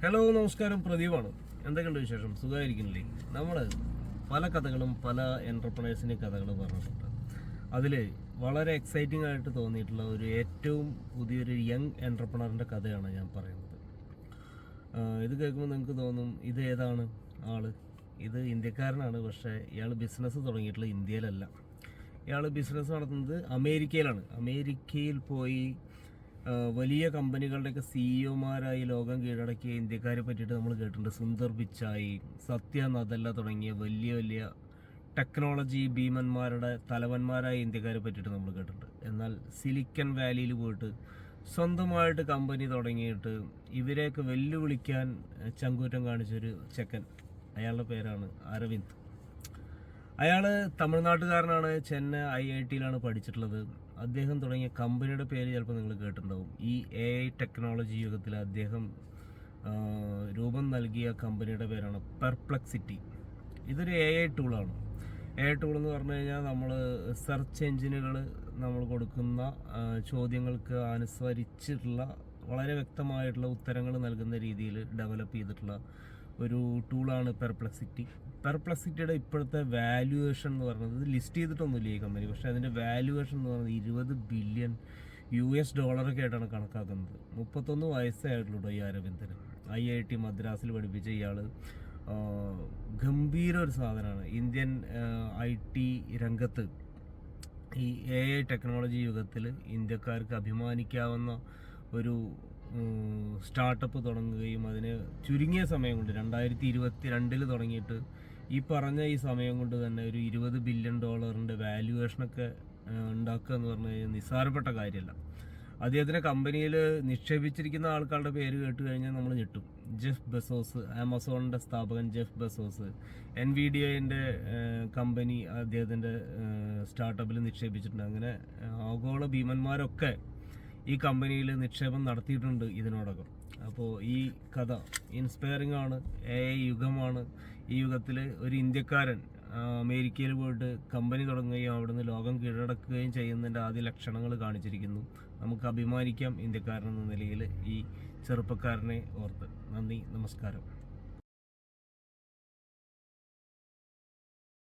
Hello നമസ്കാരം. പ്രദീപാണ്. എന്തൊക്കെയുണ്ട് വിശേഷം? സുഖമായിരിക്കുന്നില്ലേ? നമ്മൾ പല കഥകളും പല എന്റർപ്രണേഴ്സിന്റെ കഥകൾ പറഞ്ഞിട്ടുണ്ട്. അതിൽ വളരെ എക്സൈറ്റിംഗ് ആയിട്ട് തോന്നിയിട്ടുള്ള ഒരു ഏറ്റവും പുതിയൊരു യങ് എന്റർപ്രണറിന്റെ കഥയാണ് ഞാൻ പറയുന്നത്. ഇത് കേൾക്കുമ്പോൾ നിങ്ങൾക്ക് തോന്നും ഇത് ഏതാണ് ആൾ? ഇത് ഇന്ത്യക്കാരനാണ് പക്ഷേ ഇയാൾ ബിസിനസ് തുടങ്ങിയിട്ടുള്ള ഇന്ത്യയിലല്ല. ഇയാൾ ബിസിനസ് നടത്തുന്നത് അമേരിക്കയിലാണ്. അമേരിക്കയിൽ പോയി വലിയ കമ്പനികളുടെയൊക്കെ സിഇഒമാരായി ലോകം കീഴടക്കിയ ഇന്ത്യക്കാരെ പറ്റിയിട്ട് നമ്മൾ കേട്ടിട്ടുണ്ട്. സുന്ദർ പിച്ചായി സത്യ നദല്ല തുടങ്ങിയ വലിയ വലിയ ടെക്നോളജി ഭീമന്മാരുടെ തലവന്മാരായ ഇന്ത്യക്കാരെ പറ്റിയിട്ട് നമ്മൾ കേട്ടിട്ടുണ്ട്. എന്നാൽ സിലിക്കൺ വാലിയിൽ പോയിട്ട് സ്വന്തമായിട്ട് കമ്പനി തുടങ്ങിയിട്ട് ഇവരെയൊക്കെ വെല്ലുവിളിക്കാൻ ചങ്കൂറ്റം കാണിച്ചൊരു ചെക്കൻ. അയാളുടെ പേരാണ് അരവിന്ദ്. അയാൾ തമിഴ്നാട്ടുകാരനാണ് ചെന്നൈ ഐ ഐ ടിയിലാണ് പഠിച്ചിട്ടുള്ളത്. അദ്ദേഹം തുടങ്ങിയ കമ്പനിയുടെ പേര് ചിലപ്പോൾ നിങ്ങൾ കേട്ടിട്ടുണ്ടാവും. ഈ എ ഐ ടെക്നോളജി യുഗത്തിൽ അദ്ദേഹം രൂപം നൽകിയ കമ്പനിയുടെ പേരാണ് പെർപ്ലക്സിറ്റി ഇതൊരു എ ഐ ടൂളാണ് എ ഐ ടൂൾ എന്ന് പറഞ്ഞു കഴിഞ്ഞാൽ നമ്മൾ സെർച്ച് എഞ്ചിനുകൾ നമ്മൾ കൊടുക്കുന്ന ചോദ്യങ്ങൾക്ക് അനുസരിച്ചിട്ടുള്ള വളരെ വ്യക്തമായിട്ടുള്ള ഉത്തരങ്ങൾ നൽകുന്ന രീതിയിൽ ഡെവലപ്പ് ചെയ്തിട്ടുള്ള ഒരു ടൂളാണ് പെർപ്ലക്സിറ്റി പെർപ്ലക്സിറ്റിയുടെ ഇപ്പോഴത്തെ വാല്യുവേഷൻ എന്ന് പറയുന്നത് ലിസ്റ്റ് ചെയ്തിട്ടൊന്നുമില്ല ഈ കമ്പനി പക്ഷേ അതിന്റെ വാല്യുവേഷൻ എന്ന് പറയുന്നത് ഇരുപത് ബില്യൺ യു എസ് ഡോളറൊക്കെ ആയിട്ടാണ് കണക്കാക്കുന്നത്. മുപ്പത്തൊന്ന് വയസ്സേ ആയിട്ടുള്ളൂ ഈ അരവിന്ദന്. ഐ ഐ ടി മദ്രാസിൽ പഠിപ്പിച്ച ഇയാൾ ഗംഭീര ഒരു സാധനമാണ്. ഇന്ത്യൻ ഐ ടി രംഗത്ത് ഈ എ ഐ ടെക്നോളജി യുഗത്തിൽ ഇന്ത്യക്കാർക്ക് അഭിമാനിക്കാവുന്ന ഒരു സ്റ്റാർട്ടപ്പ് തുടങ്ങുകയും അതിന് ചുരുങ്ങിയ സമയം കൊണ്ട് രണ്ടായിരത്തി ഇരുപത്തി രണ്ടിൽ തുടങ്ങിയിട്ട് ഈ പറഞ്ഞ ഈ സമയം കൊണ്ട് തന്നെ ഒരു ഇരുപത് ബില്യൺ ഡോളറിന്റെ വാല്യുവേഷനൊക്കെ ഉണ്ടാക്കുക എന്ന് പറഞ്ഞു കഴിഞ്ഞാൽ നിസ്സാരപ്പെട്ട കാര്യമല്ല. അദ്ദേഹത്തിന്റെ കമ്പനിയിൽ നിക്ഷേപിച്ചിരിക്കുന്ന ആൾക്കാരുടെ പേര് കേട്ട് കഴിഞ്ഞാൽ നമ്മൾ ഞെട്ടും. ജെഫ് ബെസോസ് ആമസോണിന്റെ സ്ഥാപകൻ ജെഫ് ബെസോസ് എൻ വി ഡി ഐന്റെ കമ്പനി അദ്ദേഹത്തിന്റെ സ്റ്റാർട്ടപ്പിൽ നിക്ഷേപിച്ചിട്ടുണ്ട്. അങ്ങനെ ആഗോള ഭീമന്മാരൊക്കെ ഈ കമ്പനിയിൽ നിക്ഷേപം നടത്തിയിട്ടുണ്ട് ഇതിനോടകം. അപ്പോൾ ഈ കഥ ഇൻസ്പയറിംഗ് ആണ് എ യുഗമാണ്. ഈ യുഗത്തിൽ ഒരു ഇന്ത്യക്കാരൻ അമേരിക്കയിൽ പോയിട്ട് കമ്പനി തുടങ്ങുകയും അവിടുന്ന് ലോകം കീഴടക്കുകയും ചെയ്യുന്നതിന്റെ ആദ്യ ലക്ഷണങ്ങൾ കാണിച്ചിരിക്കുന്നു. നമുക്ക് അഭിമാനിക്കാം ഇന്ത്യക്കാരൻ എന്ന നിലയിൽ ഈ ചെറുപ്പക്കാരനെ ഓർത്ത്. നന്ദി നമസ്കാരം.